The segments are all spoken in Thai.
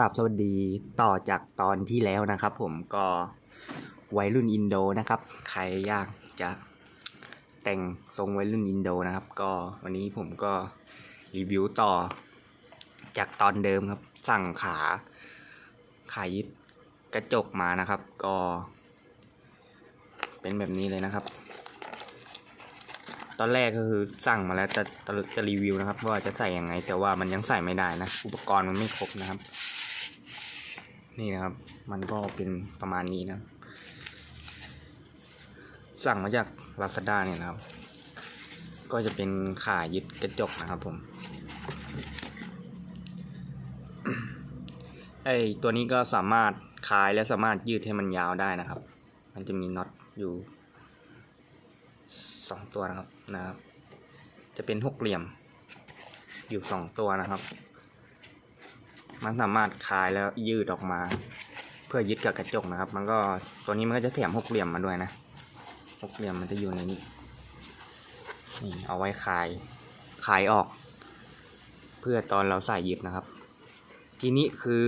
ราบสวัสดีต่อจากตอนที่แล้วนะครับ ผมก็วัยรุ่นอินโดนะครับ ใครอยากจะแต่งทรงวัยรุ่นอินโดนะครับ ก็วันนี้ผมก็รีวิวต่อจากตอนเดิมครับ สั่งขาขายึดกระจกมานะครับ ก็ เป็นแบบนี้เลยนะครับ ตอนแรกก็คือสั่งมาแล้วจะจะจะรีวิวนะครับ ว่าจะใส่ยังไง แต่ว่ามันยังใส่ไม่ได้นะ อุปกรณ์มันไม่ครบนะครับ นี่นะครับ มันก็เป็นประมาณนี้นะสั่งมาจาก Lazada เนี่ยนะครับ ก็จะเป็นขายึดกระจกนะครับผม ไอตัวนี้ก็สามารถคลายและสามารถยืดให้มันยาวได้นะครับ มันจะมีน็อตอยู่สองตัวนะครับนะครับ จะเป็นหกเหลี่ยมอยู่สองตัวนะครับ มันสามารถคลายแล้วยืดออกมา เพื่อยึดกับกระจกนะครับ มันก็ตัวนี้มันก็จะแถมหกเหลี่ยมมาด้วยนะหกเหลี่ยมมันจะอยู่ในนี้นี่เอาไว้คลายคลายออก เพื่อตอนเราใส่ยึดนะครับ ทีนี้คือ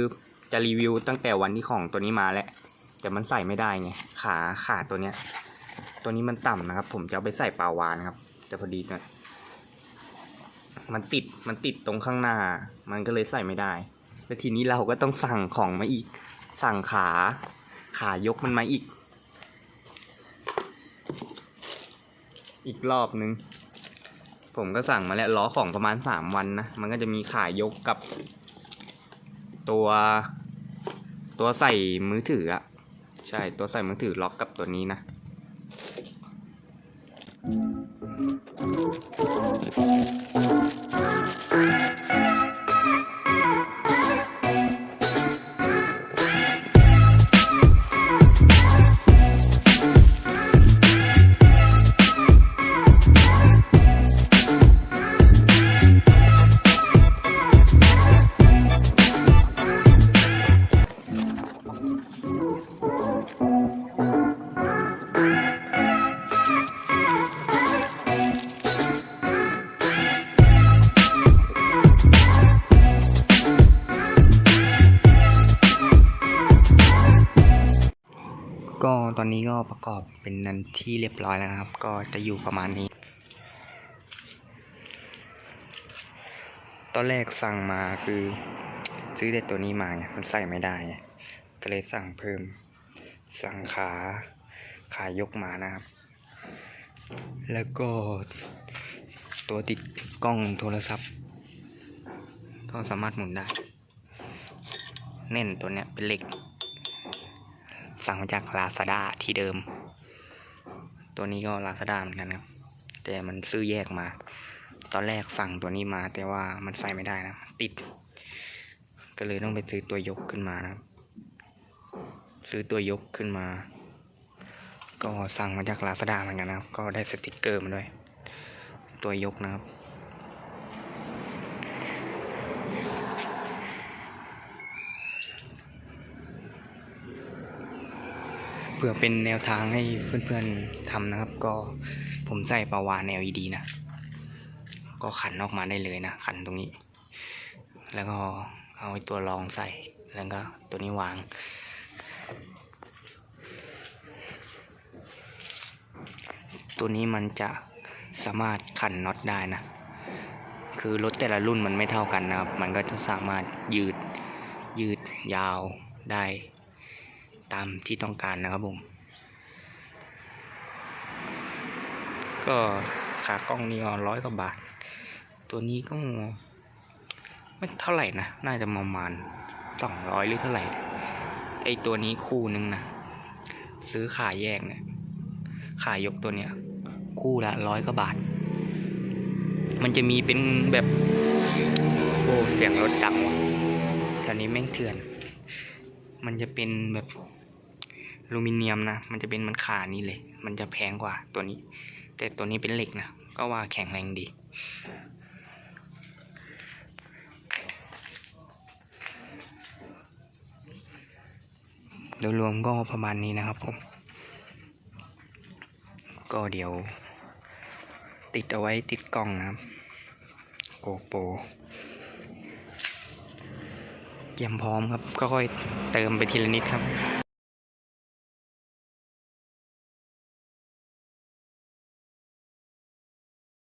จะรีวิวตั้งแต่วันที่ของตัวนี้มาแล้วแต่มันใส่ไม่ได้ไงขาขาตัวเนี้ย ตัวนี้มันต่ำนะครับ ผมจะเอาไปใส่ปลาวานครับจะพอดีนะมันติดมันติดตรงข้างหน้า มันก็เลยใส่ไม่ได้ แล้วทีนี้เราก็ต้องสั่งของมาอีก สั่งขา ขายกมันมาอีก อีกรอบนึง ผมก็สั่งมาแล้วล้อของประมาณสามวันนะ มันก็จะมีขายกกับ ตัว ตัวใส่มือถืออะใช่ ตัวใส่มือถือล็อกกับตัวนี้นะก็ต อนนี้ก็ประกอบเป็นนันที่เรียบร้อยแล้วนะครับ ก็จะอยู่ประมาณนี้ ตอนแรกสั่งมาคือซื้อแต่ตัวนี้มาไงมันใส่ไม่ได้ ก็เลยสั่งเพิ่ม สั่งขา ขายกมานะครับ แล้วก็ตัวติดกล้องโทรศัพท์ ก็สามารถหมุนได้ เน่นตัวเนี้ยเป็นเหล็ก สั่งมาจาก Lazada ที่เดิม ตัวนี้ก็ Lazada เหมือนกันครับ แต่มันซื้อแยกมา ตอนแรกสั่งตัวนี้มา แต่ว่ามันใส่ไม่ได้นะ ติด ก็เลยต้องไปซื้อตัวยกขึ้นมานะครับ ซื้อตัวยกขึ้นมา ก็สั่งมาจาก Lazada เหมือนกันนะครับ ก็ได้สติกเกอร์มาด้วย ตัวยกนะครับ เพื่อเป็นแนวทางให้เพื่อนๆทำนะครับ ก็ผมใส่ประวาน LED นะ ก็ขันออกมาได้เลยนะ ขันตรงนี้ แล้วก็เอาไอ้ตัวรองใส่ แล้วก็ตัวนี้วาง ตัวนี้มันจะสามารถขันน็อตได้นะ คือรถแต่ละรุ่นมันไม่เท่ากันนะครับ มันก็จะสามารถยืดยืดยาวได้ ตามที่ต้องการนะครับผม ก็ขากล้องนี่ก็ร้อยกว่าบาท ตัวนี้ก็ไม่เท่าไหร่นะ น่าจะประมาณสองร้อยหรือเท่าไหร่ ไอตัวนี้คู่นึงนะ ซื้อขายแยกเนี่ย ขายยกตัวเนี้ย คู่ละร้อยกว่าบาท มันจะมีเป็นแบบ โอ้ เสียงรถดังว่ะแถวนี้แม่งเถื่อน มันจะเป็นแบบ อลูมิเนียมนะ มันจะเป็นมันขานี่เลย มันจะแพงกว่าตัวนี้ แต่ตัวนี้เป็นเหล็กนะ ก็ว่าแข็งแรงดี โดยรวมก็ประมาณนี้นะครับผม ก็เดี๋ยว ติดเอาไว้ติดกล้องนะครับ โกโปรเตรียมพร้อมครับ ก็ค่อยเติมไปทีละนิดครับ